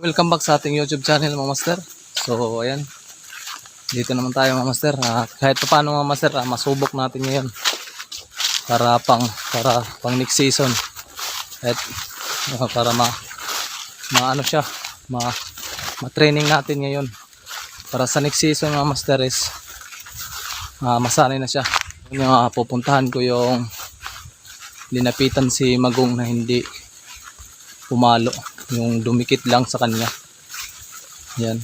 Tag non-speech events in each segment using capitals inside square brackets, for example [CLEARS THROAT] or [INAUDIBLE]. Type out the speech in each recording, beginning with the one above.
Welcome back sa ating YouTube channel mga master. So ayan. Dito naman tayo mga master. Ah, kahit pa paano mga master, ah, masubok natin ngayon. Para pang para pang next season. At ah, para ma maano siya, ma ma-training natin ngayon. Para sa next season mga master is ah, masanay na siya. Yung ah, pupuntahan ko yung linapitan si Magong na hindi pumalo yung dumikit lang sa kanya. Yan.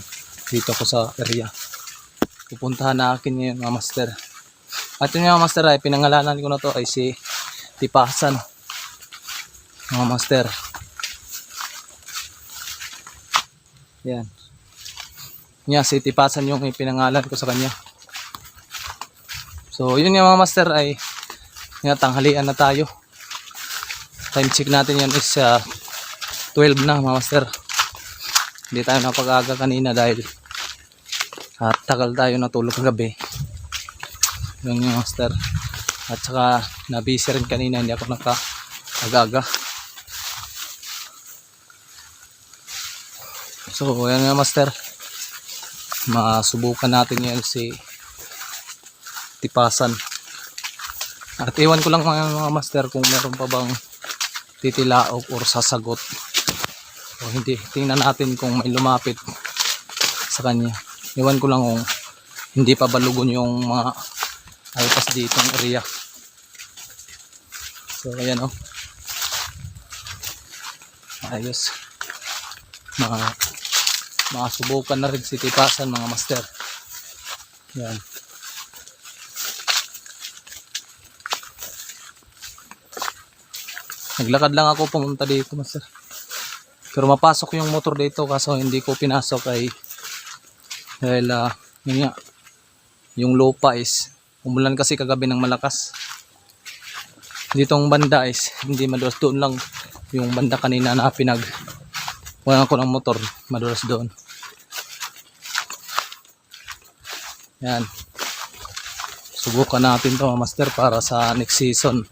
Dito ko sa area. Pupuntahan na akin ngayon mga master. At yun mga master ay pinangalanan ko na to ay si Tipasan. Mga master. Yan. Yan si Tipasan yung pinangalan ko sa kanya. So yun yung mga master ay nga tanghalian na tayo. Time check natin yan is uh, 12 na mga master. Hindi tayo napag-aga kanina dahil at tagal tayo natulog kagabi yung mga master. At saka nabisi rin kanina hindi ako naka-aga so yan nga master. Masubukan natin yan si tipasan. At iwan ko lang mga master kung meron pa bang titilaok or sasagot o hindi tingnan natin kung may lumapit sa kanya. Iwan ko lang kung hindi pa balugon yung mga alpas dito ng area. So ayan o ayos. Mga mga subukan na rin si tipasan mga master. Yan naglakad lang ako pumunta dito master pero mapasok yung motor dito kaso hindi ko pinasok ay dahil ah, yun nga, yung lupa is umulan kasi kagabi ng malakas. Ditong banda is hindi madulas doon lang yung banda kanina na pinag wala ko ng motor madulas doon. Yan. Subukan natin to master para sa next season.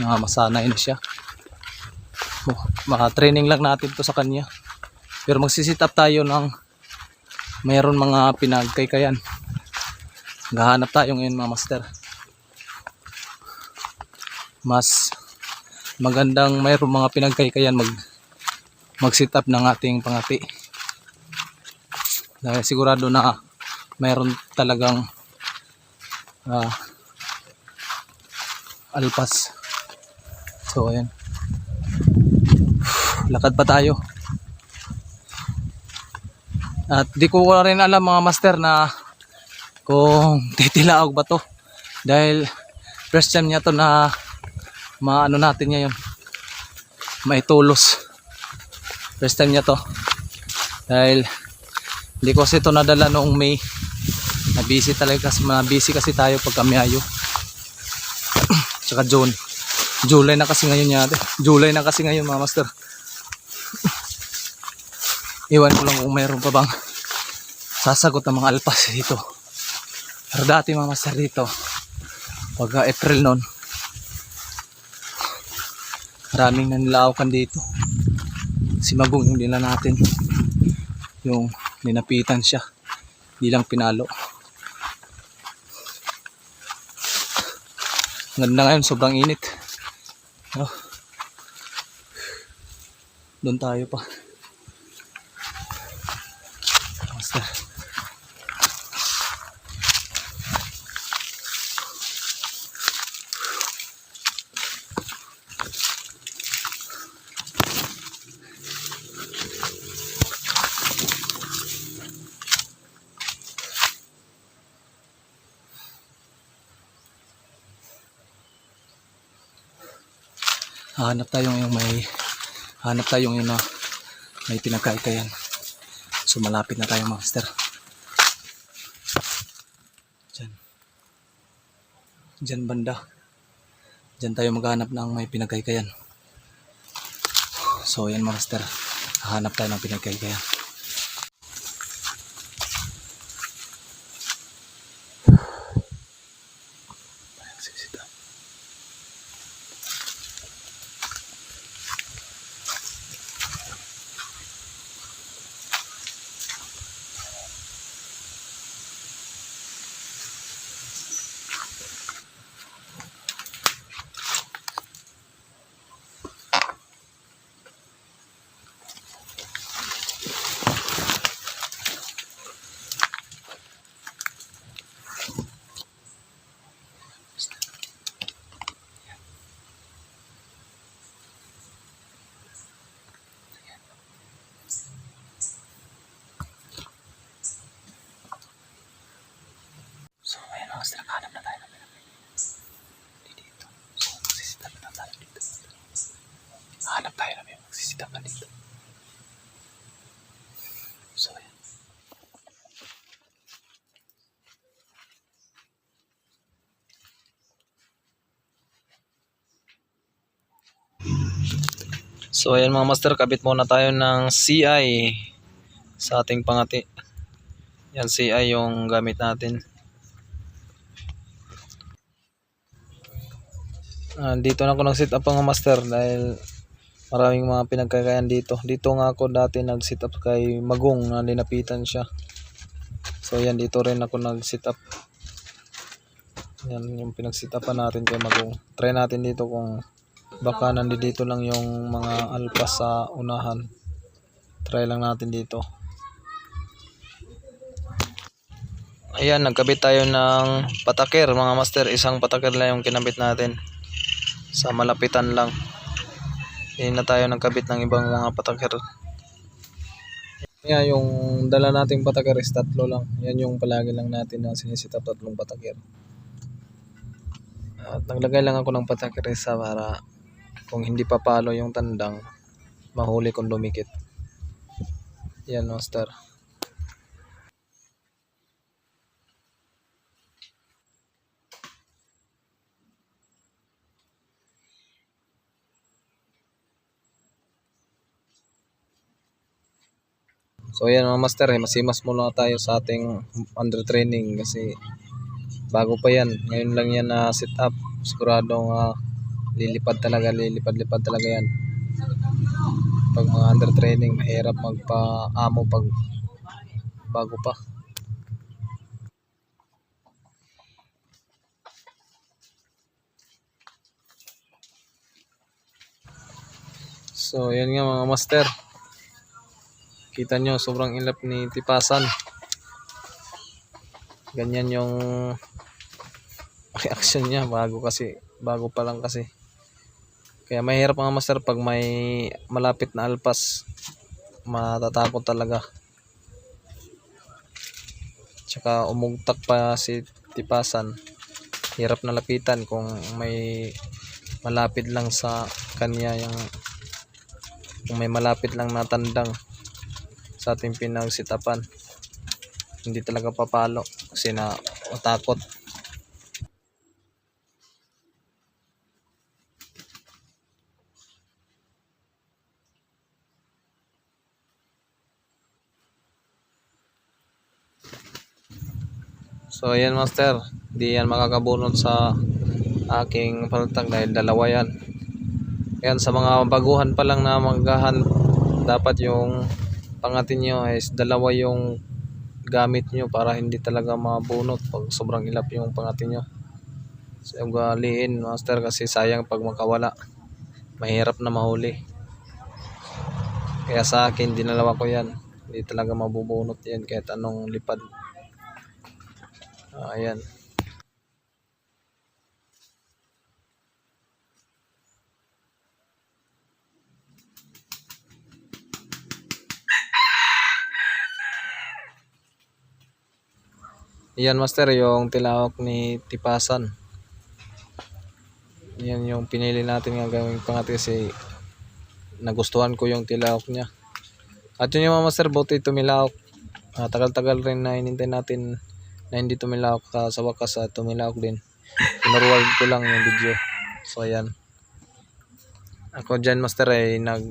Nga masanay na siya maka-training lang natin to sa kanya. Pero magsisit up tayo ng mayroon mga pinagkaykayan. Gahanap tayo ngayon mga master. Mas magandang mayroon mga pinagkaykayan mag mag-sit up ng ating pangati. Dahil sigurado na mayroon talagang ah, alpas. So ayan lakad pa tayo. At di ko rin alam mga master na kung [LAUGHS] titilaog ba to. Dahil first time niya to na maano natin ngayon. Maitulos. First time niya to. Dahil hindi ko kasi ito nadala noong May. Na busy talaga kasi na busy kasi tayo pag kamiyayo [CLEARS THROAT] tsaka June. July na kasi ngayon yate. July na kasi ngayon mga master Iwan ko lang kung mayroon pa bang sasagot ng mga alpas dito. Pero dati mga master dito, pag uh, April noon, maraming nanilaawakan dito. Si Magong yung nila natin. Yung ninapitan siya. Hindi lang pinalo. Ganda ngayon, sobrang init. Oh. Doon tayo pa. Hanap tayo yung may hanap tayo yung na may pinagkaikayan. So malapit na tayo master. Diyan. Diyan banda. Diyan tayo maghanap ng may pinagkaikayan. So yan master. Hanap tayo ng pinagkaikayan. Sisita. So ayan mga master, kabit muna tayo ng CI sa ating pangati. Yan CI yung gamit natin. Ah, dito na ako nag-set up mga master dahil maraming mga pinagkakayan dito. Dito nga ako dati nag-set up kay Magong na linapitan siya. So yan dito rin ako nag-set up. Yan yung pinag-set upan natin kay Magong. Try natin dito kung baka nandito lang yung mga alpas sa unahan. Try lang natin dito. Ayan, nagkabit tayo ng patakir mga master. Isang patakir lang yung kinabit natin. Sa malapitan lang. Hindi na tayo nagkabit ng ibang mga patakir. Kaya yung dala nating patakir is tatlo lang. Yan yung palagi lang natin na sinisitap tatlong patakir. At naglagay lang ako ng patakir isa para kung hindi papalo yung tandang, mahuli kung dumikit. Yan, master. So yan mga master, eh, masimas muna tayo sa ating under training kasi bago pa yan. Ngayon lang yan na sit up. Siguradong ah, lilipad talaga, lilipad-lipad talaga yan. Pag mga under training, mahirap magpa-amo pag bago pa. So yan nga mga master. Kita nyo, sobrang ilap ni Tipasan. Ganyan yung [LAUGHS] reaction niya. Bago kasi, bago pa lang kasi. Kaya mahirap mga master pag may malapit na alpas. Matatakot talaga. Tsaka umugtak pa si Tipasan. Hirap na lapitan kung may malapit lang sa kanya yung kung may malapit lang na tandang sa ating pinagsitapan hindi talaga papalo kasi na matakot so ayan master di yan makakabunot sa aking paltag dahil dalawa yan yan sa mga baguhan pa lang na maghahan dapat yung pangatin nyo is dalawa yung gamit nyo para hindi talaga mabunot pag sobrang ilap yung pangatin nyo. So, ugaliin master kasi sayang pag makawala. Mahirap na mahuli. Kaya sa akin, dinalawa ko yan. Hindi talaga mabubunot yan kahit anong lipad. Ah, ayan. Yan master yung tilawak ni Tipasan. Yan yung pinili natin nga gawing pangat kasi nagustuhan ko yung tilawak niya. At yun yung mga master buti tumilawak. Ah, tagal-tagal rin na inintay natin na hindi tumilawak ka sa wakas at tumilawak din. Pinorward ko lang yung video. So ayan. Ako dyan master ay nag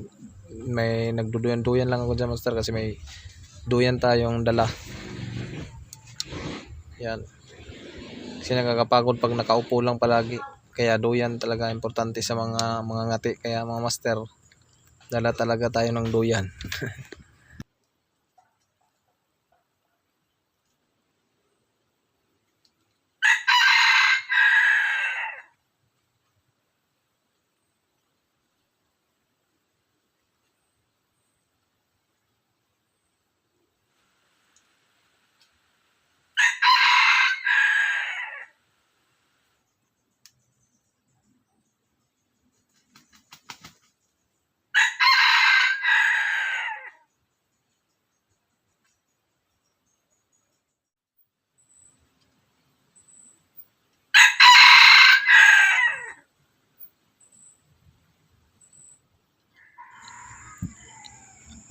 may nagduduyan-duyan lang ako dyan master kasi may duyan tayong dala. Yan. Kasi nakakapagod pag nakaupo lang palagi. Kaya duyan talaga importante sa mga mga ngati. Kaya mga master, dala talaga tayo ng duyan. [LAUGHS]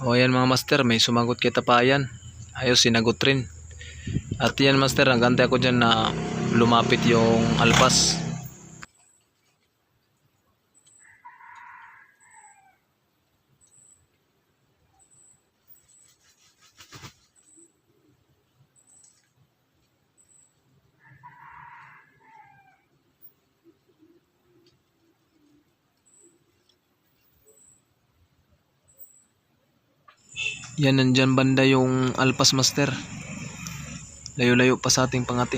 O yan mga master, may sumagot kay tapayan. Ayos, sinagot rin. At yan master, nagantay ako dyan na lumapit yung alpas. Yan, nandyan banda yung Alpas Master. Layo-layo pa sa ating pangati.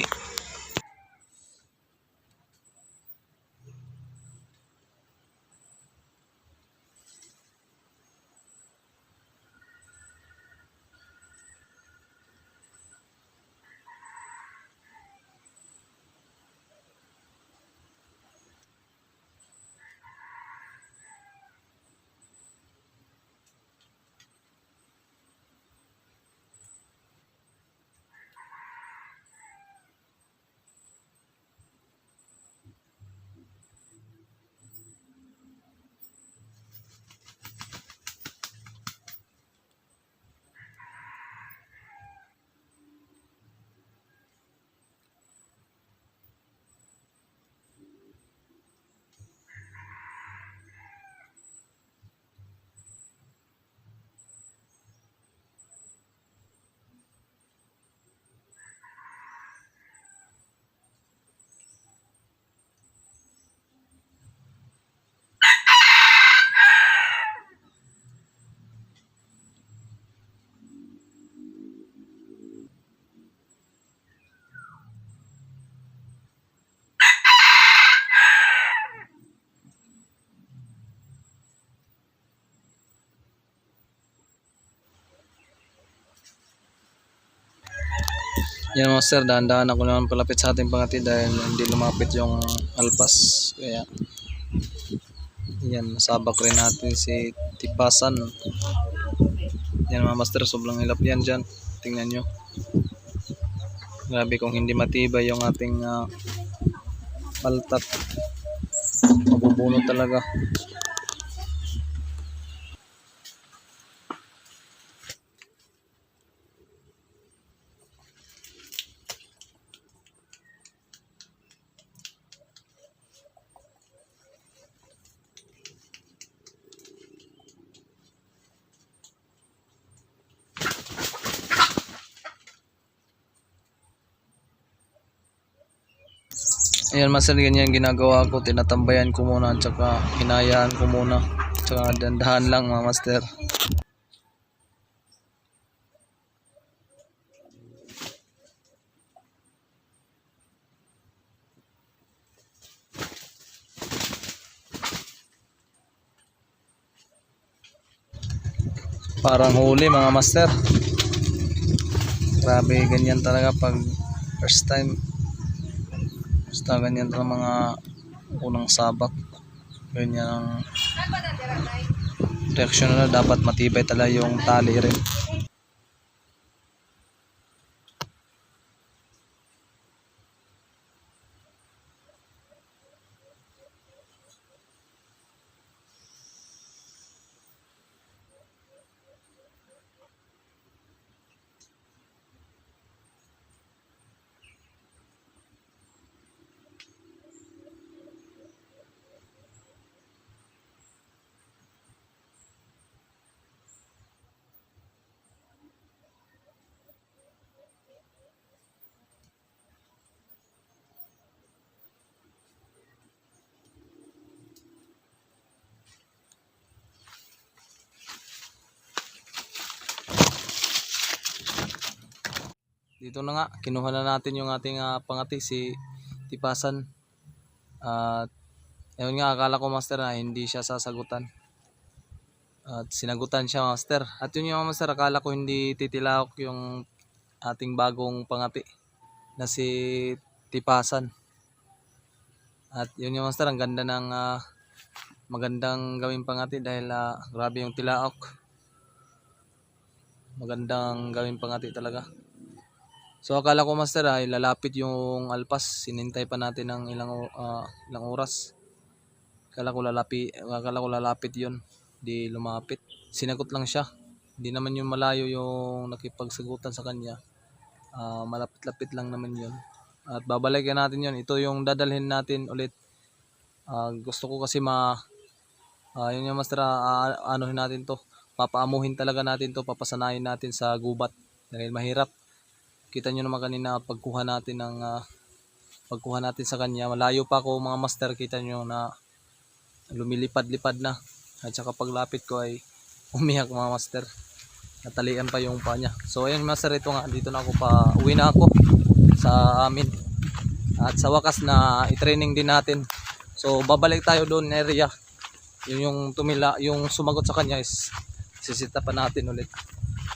Yan master, dahan-dahan ako naman palapit sa ating pangati dahil hindi lumapit yung alpas. Kaya yan, nasabak rin natin si Tipasan. Yan mga master, sobrang hilap yan dyan. Tingnan nyo. Grabe kung hindi matibay yung ating ah, paltat. Mabubunot talaga. Ayan, master, ganyan ginagawa ko. Tinatambayan ko muna, tsaka hinayaan ko muna. Tsaka dandahan lang, mga master. Parang huli, mga master. Grabe, ganyan talaga pag first time. Basta ganyan talaga mga unang sabak. Ganyan ang reaksyon na dapat matibay talaga yung tali rin. Dito na nga, kinuha na natin yung ating ah, pangati si Tipasan. At ayun nga, akala ko master na hindi siya sasagutan. At sinagutan siya master. At yun yung master, akala ko hindi titilawak yung ating bagong pangati na si Tipasan. At yun yung master, ang ganda ng ah, magandang gawing pangati dahil ah, grabe yung tilaok. Magandang gawing pangati talaga. So akala ko master ay lalapit yung alpas. Sinintay pa natin ng ilang ah, ilang oras. Akala ko lalapit, akala ko lalapit 'yon. Di lumapit. Sinagot lang siya. Hindi naman yung malayo yung nakipagsagutan sa kanya. Ah, malapit-lapit lang naman 'yon. At babalikan natin 'yon. Ito yung dadalhin natin ulit. Ah, gusto ko kasi ma ah, yun yung master ah, anuhin natin to. Papaamuhin talaga natin to, papasanayin natin sa gubat dahil mahirap kita nyo naman kanina pagkuha natin ng ah, pagkuha natin sa kanya malayo pa ako mga master kita nyo na lumilipad-lipad na at saka paglapit ko ay umiyak mga master natalian pa yung pa niya. So ayun master ito nga dito na ako pa uwi na ako sa amin. At sa wakas na i-training din natin. So babalik tayo doon area. Yung yung tumila, yung sumagot sa kanya is sisita pa natin ulit.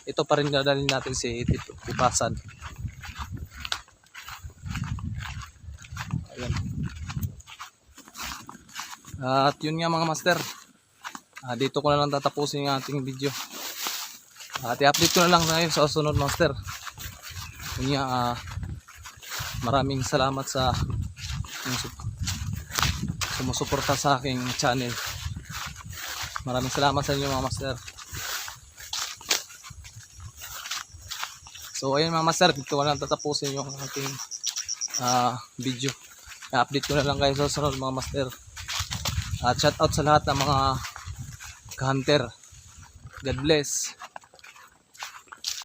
Ito pa rin dadalhin natin si Tipasan. At yun nga mga master. Ah, dito ko na lang tatapusin yung ating video. At i-update ko na lang ngayon sa sunod master. Yun nga, ah, maraming salamat sa yung sup- sumusuporta sa aking channel. Maraming salamat sa inyo mga master. So ayun mga master, dito ko na lang tatapusin yung ating ah, video. I-update ko na lang kayo sa sunod mga master. At shout out sa lahat ng mga hunter. God bless.